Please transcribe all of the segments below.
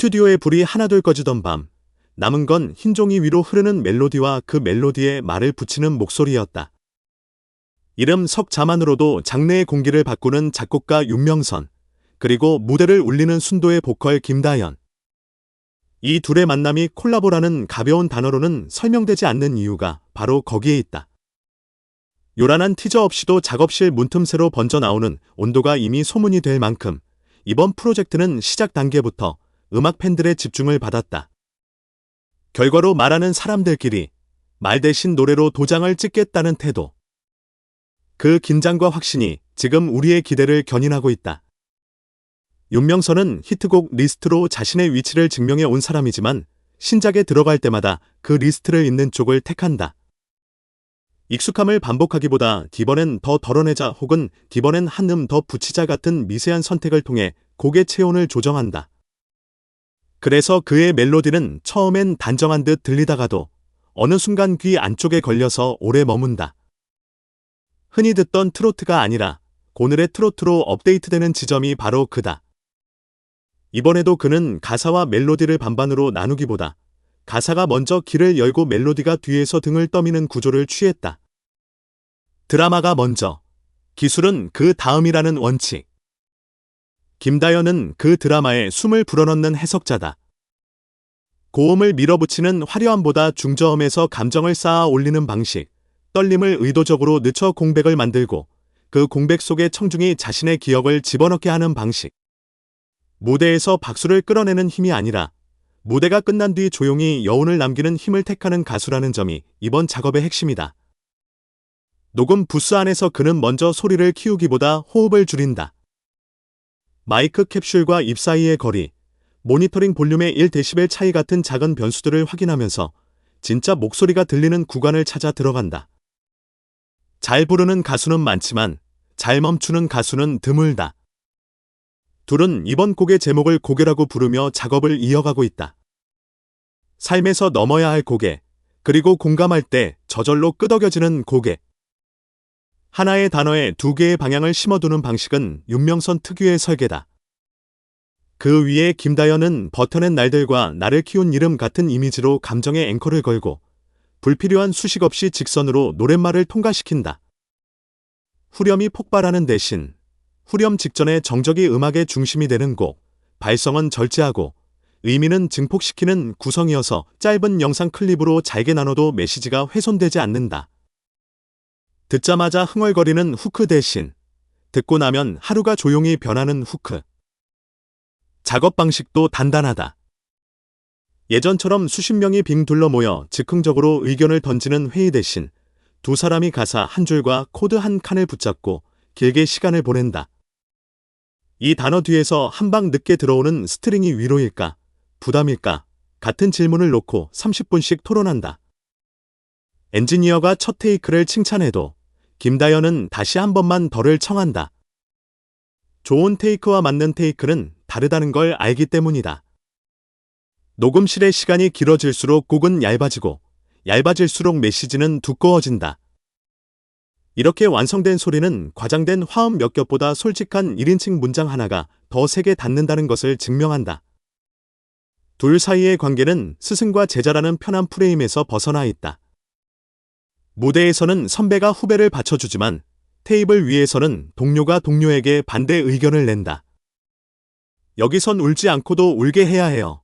스튜디오의 불이 하나둘 꺼지던 밤, 남은 건 흰종이 위로 흐르는 멜로디와 그 멜로디에 말을 붙이는 목소리였다. 이름 석자만으로도 장래의 공기를 바꾸는 작곡가 윤명선, 그리고 무대를 울리는 순도의 보컬 김다연. 이 둘의 만남이 콜라보라는 가벼운 단어로는 설명되지 않는 이유가 바로 거기에 있다. 요란한 티저 없이도 작업실 문틈새로 번져 나오는 온도가 이미 소문이 될 만큼 이번 프로젝트는 시작 단계부터 음악 팬들의 집중을 받았다. 결과로 말하는 사람들끼리 말 대신 노래로 도장을 찍겠다는 태도. 그 긴장과 확신이 지금 우리의 기대를 견인하고 있다. 윤명선은 히트곡 리스트로 자신의 위치를 증명해 온 사람이지만 신작에 들어갈 때마다 그 리스트를 잇는 쪽을 택한다. 익숙함을 반복하기보다 디번엔 더 덜어내자 혹은 디번엔 한 음 더 붙이자 같은 미세한 선택을 통해 곡의 체온을 조정한다. 그래서 그의 멜로디는 처음엔 단정한 듯 들리다가도 어느 순간 귀 안쪽에 걸려서 오래 머문다. 흔히 듣던 트로트가 아니라 오늘의 트로트로 업데이트되는 지점이 바로 그다. 이번에도 그는 가사와 멜로디를 반반으로 나누기보다 가사가 먼저 길을 열고 멜로디가 뒤에서 등을 떠미는 구조를 취했다. 드라마가 먼저, 기술은 그 다음이라는 원칙. 김다연은 그 드라마에 숨을 불어넣는 해석자다. 고음을 밀어붙이는 화려함보다 중저음에서 감정을 쌓아 올리는 방식, 떨림을 의도적으로 늦춰 공백을 만들고 그 공백 속에 청중이 자신의 기억을 집어넣게 하는 방식. 무대에서 박수를 끌어내는 힘이 아니라 무대가 끝난 뒤 조용히 여운을 남기는 힘을 택하는 가수라는 점이 이번 작업의 핵심이다. 녹음 부스 안에서 그는 먼저 소리를 키우기보다 호흡을 줄인다. 마이크 캡슐과 입 사이의 거리, 모니터링 볼륨의 1데시벨 차이 같은 작은 변수들을 확인하면서 진짜 목소리가 들리는 구간을 찾아 들어간다. 잘 부르는 가수는 많지만 잘 멈추는 가수는 드물다. 둘은 이번 곡의 제목을 고개라고 부르며 작업을 이어가고 있다. 삶에서 넘어야 할 고개, 그리고 공감할 때 저절로 끄덕여지는 고개. 하나의 단어에 두 개의 방향을 심어두는 방식은 윤명선 특유의 설계다. 그 위에 김다연은 버텨낸 날들과 나를 키운 이름 같은 이미지로 감정의 앵커를 걸고 불필요한 수식 없이 직선으로 노랫말을 통과시킨다. 후렴이 폭발하는 대신 후렴 직전에 정적이 음악의 중심이 되는 곡, 발성은 절제하고 의미는 증폭시키는 구성이어서 짧은 영상 클립으로 잘게 나눠도 메시지가 훼손되지 않는다. 듣자마자 흥얼거리는 후크 대신 듣고 나면 하루가 조용히 변하는 후크. 작업 방식도 단단하다. 예전처럼 수십 명이 빙 둘러 모여 즉흥적으로 의견을 던지는 회의 대신 두 사람이 가사 한 줄과 코드 한 칸을 붙잡고 길게 시간을 보낸다. 이 단어 뒤에서 한방 늦게 들어오는 스트링이 위로일까, 부담일까, 같은 질문을 놓고 30분씩 토론한다. 엔지니어가 첫 테이크를 칭찬해도 김다연은 다시 한 번만 덜을 청한다. 좋은 테이크와 맞는 테이크는 다르다는 걸 알기 때문이다. 녹음실의 시간이 길어질수록 곡은 얇아지고 얇아질수록 메시지는 두꺼워진다. 이렇게 완성된 소리는 과장된 화음 몇 겹보다 솔직한 1인칭 문장 하나가 더 세게 닿는다는 것을 증명한다. 둘 사이의 관계는 스승과 제자라는 편한 프레임에서 벗어나 있다. 무대에서는 선배가 후배를 받쳐주지만 테이블 위에서는 동료가 동료에게 반대 의견을 낸다. 여기선 울지 않고도 울게 해야 해요.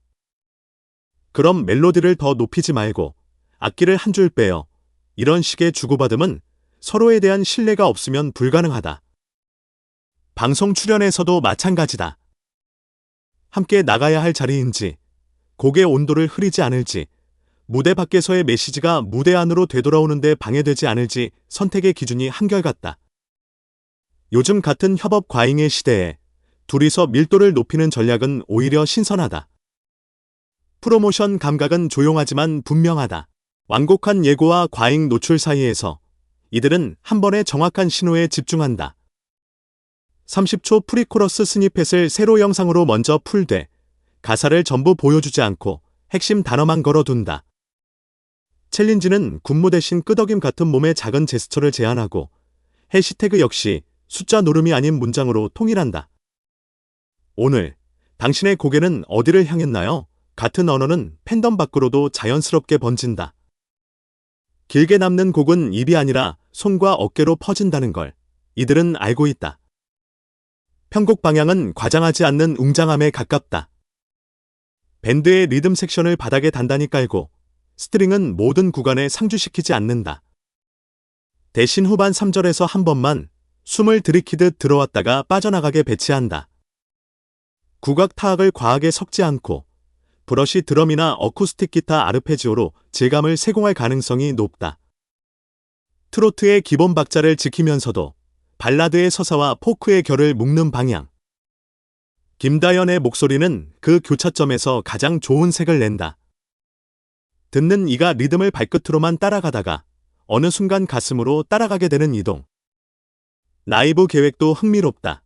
그럼 멜로디를 더 높이지 말고 악기를 한 줄 빼요. 이런 식의 주고받음은 서로에 대한 신뢰가 없으면 불가능하다. 방송 출연에서도 마찬가지다. 함께 나가야 할 자리인지, 곡의 온도를 흐리지 않을지, 무대 밖에서의 메시지가 무대 안으로 되돌아오는데 방해되지 않을지 선택의 기준이 한결같다. 요즘 같은 협업 과잉의 시대에 둘이서 밀도를 높이는 전략은 오히려 신선하다. 프로모션 감각은 조용하지만 분명하다. 완곡한 예고와 과잉 노출 사이에서 이들은 한 번의 정확한 신호에 집중한다. 30초 프리코러스 스니펫을 세로 영상으로 먼저 풀되 가사를 전부 보여주지 않고 핵심 단어만 걸어둔다. 챌린지는 군무 대신 끄덕임 같은 몸의 작은 제스처를 제안하고 해시태그 역시 숫자 노름이 아닌 문장으로 통일한다. 오늘 당신의 고개는 어디를 향했나요? 같은 언어는 팬덤 밖으로도 자연스럽게 번진다. 길게 남는 곡은 입이 아니라 손과 어깨로 퍼진다는 걸 이들은 알고 있다. 편곡 방향은 과장하지 않는 웅장함에 가깝다. 밴드의 리듬 섹션을 바닥에 단단히 깔고 스트링은 모든 구간에 상주시키지 않는다. 대신 후반 3절에서 한 번만 숨을 들이키듯 들어왔다가 빠져나가게 배치한다. 국악 타악을 과하게 섞지 않고 브러쉬 드럼이나 어쿠스틱 기타 아르페지오로 질감을 세공할 가능성이 높다. 트로트의 기본 박자를 지키면서도 발라드의 서사와 포크의 결을 묶는 방향. 김다연의 목소리는 그 교차점에서 가장 좋은 색을 낸다. 듣는 이가 리듬을 발끝으로만 따라가다가 어느 순간 가슴으로 따라가게 되는 이동. 라이브 계획도 흥미롭다.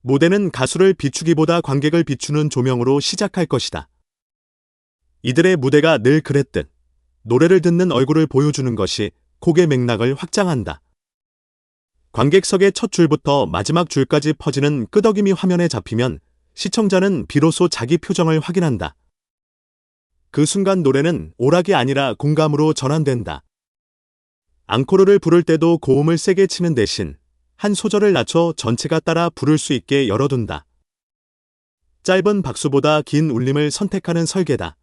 무대는 가수를 비추기보다 관객을 비추는 조명으로 시작할 것이다. 이들의 무대가 늘 그랬듯 노래를 듣는 얼굴을 보여주는 것이 곡의 맥락을 확장한다. 관객석의 첫 줄부터 마지막 줄까지 퍼지는 끄덕임이 화면에 잡히면 시청자는 비로소 자기 표정을 확인한다. 그 순간 노래는 오락이 아니라 공감으로 전환된다. 앙코르를 부를 때도 고음을 세게 치는 대신 한 소절을 낮춰 전체가 따라 부를 수 있게 열어둔다. 짧은 박수보다 긴 울림을 선택하는 설계다.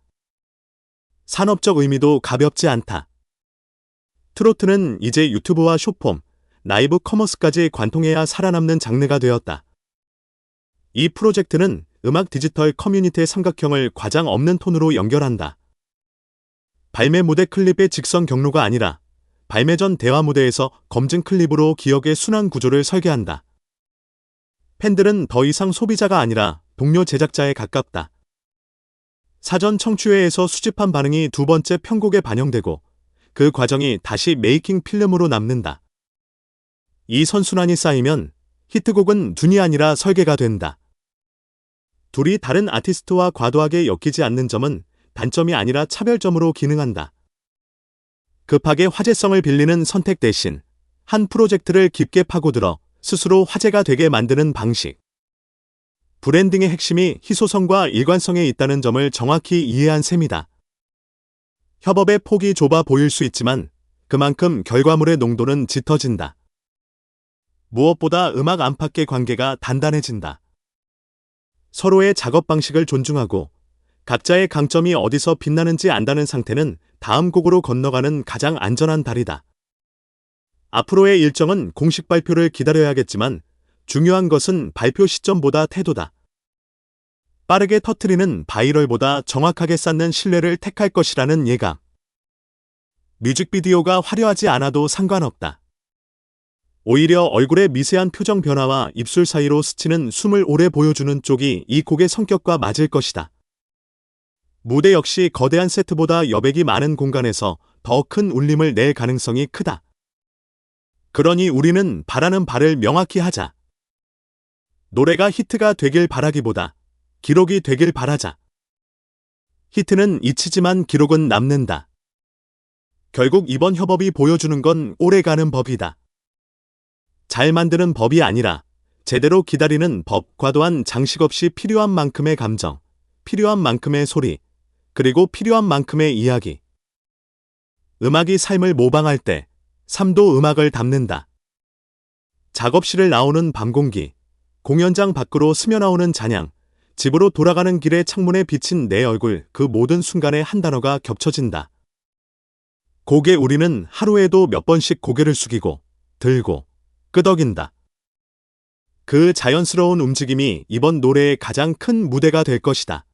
산업적 의미도 가볍지 않다. 트로트는 이제 유튜브와 쇼폼, 라이브 커머스까지 관통해야 살아남는 장르가 되었다. 이 프로젝트는 음악 디지털 커뮤니티의 삼각형을 과장 없는 톤으로 연결한다. 발매 무대 클립의 직선 경로가 아니라 발매 전 대화 무대에서 검증 클립으로 기억의 순환 구조를 설계한다. 팬들은 더 이상 소비자가 아니라 동료 제작자에 가깝다. 사전 청취회에서 수집한 반응이 두 번째 편곡에 반영되고 그 과정이 다시 메이킹 필름으로 남는다. 이 선순환이 쌓이면 히트곡은 둔이 아니라 설계가 된다. 둘이 다른 아티스트와 과도하게 엮이지 않는 점은 단점이 아니라 차별점으로 기능한다. 급하게 화제성을 빌리는 선택 대신 한 프로젝트를 깊게 파고들어 스스로 화제가 되게 만드는 방식. 브랜딩의 핵심이 희소성과 일관성에 있다는 점을 정확히 이해한 셈이다. 협업의 폭이 좁아 보일 수 있지만 그만큼 결과물의 농도는 짙어진다. 무엇보다 음악 안팎의 관계가 단단해진다. 서로의 작업 방식을 존중하고 각자의 강점이 어디서 빛나는지 안다는 상태는 다음 곡으로 건너가는 가장 안전한 다리다. 앞으로의 일정은 공식 발표를 기다려야겠지만 중요한 것은 발표 시점보다 태도다. 빠르게 터트리는 바이럴보다 정확하게 쌓는 신뢰를 택할 것이라는 예감. 뮤직비디오가 화려하지 않아도 상관없다. 오히려 얼굴의 미세한 표정 변화와 입술 사이로 스치는 숨을 오래 보여주는 쪽이 이 곡의 성격과 맞을 것이다. 무대 역시 거대한 세트보다 여백이 많은 공간에서 더 큰 울림을 낼 가능성이 크다. 그러니 우리는 바라는 바를 명확히 하자. 노래가 히트가 되길 바라기보다 기록이 되길 바라자. 히트는 잊히지만 기록은 남는다. 결국 이번 협업이 보여주는 건 오래가는 법이다. 잘 만드는 법이 아니라 제대로 기다리는 법, 과도한 장식 없이 필요한 만큼의 감정, 필요한 만큼의 소리, 그리고 필요한 만큼의 이야기. 음악이 삶을 모방할 때 삶도 음악을 담는다. 작업실을 나오는 밤 공기, 공연장 밖으로 스며나오는 잔향, 집으로 돌아가는 길에 창문에 비친 내 얼굴 그 모든 순간에 한 단어가 겹쳐진다. 고개 우리는 하루에도 몇 번씩 고개를 숙이고 들고 끄덕인다. 그 자연스러운 움직임이 이번 노래의 가장 큰 무대가 될 것이다.